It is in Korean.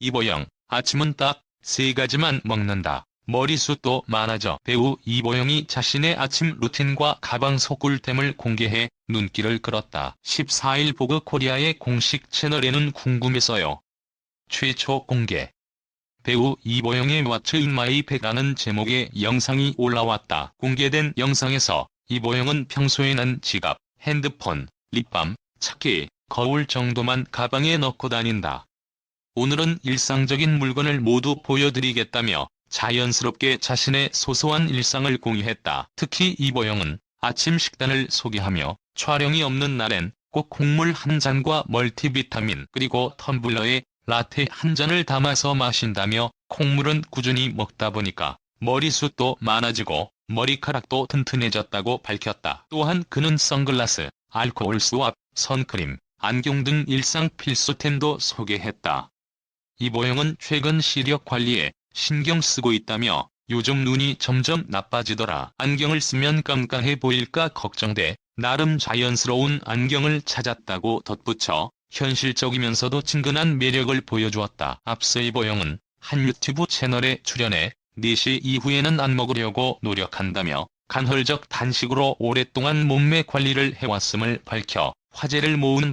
이보영, 아침은 딱 세 가지만 먹는다. 머리숱도 많아져 배우 이보영이 자신의 아침 루틴과 가방 속꿀템을 공개해 눈길을 끌었다. 14일 보그 코리아의 공식 채널에는 궁금해서요. 최초 공개. 배우 이보영의 What's in my bag라는 제목의 영상이 올라왔다. 공개된 영상에서 이보영은 평소에는 지갑, 핸드폰, 립밤, 차키, 거울 정도만 가방에 넣고 다닌다. 오늘은 일상적인 물건을 모두 보여드리겠다며 자연스럽게 자신의 소소한 일상을 공유했다. 특히 이보영은 아침 식단을 소개하며 촬영이 없는 날엔 꼭 콩물 한 잔과 멀티비타민 그리고 텀블러에 라떼 한 잔을 담아서 마신다며 콩물은 꾸준히 먹다 보니까 머리숱도 많아지고 머리카락도 튼튼해졌다고 밝혔다. 또한 그는 선글라스, 알코올 수압, 선크림, 안경 등 일상 필수템도 소개했다. 이보영은 최근 시력 관리에 신경 쓰고 있다며 요즘 눈이 점점 나빠지더라. 안경을 쓰면 깜깜해 보일까 걱정돼 나름 자연스러운 안경을 찾았다고 덧붙여 현실적이면서도 친근한 매력을 보여주었다. 앞서 이 보영은 한 유튜브 채널에 출연해 4시 이후에는 안 먹으려고 노력한다며 간헐적 단식으로 오랫동안 몸매 관리를 해왔음을 밝혀 화제를 모으는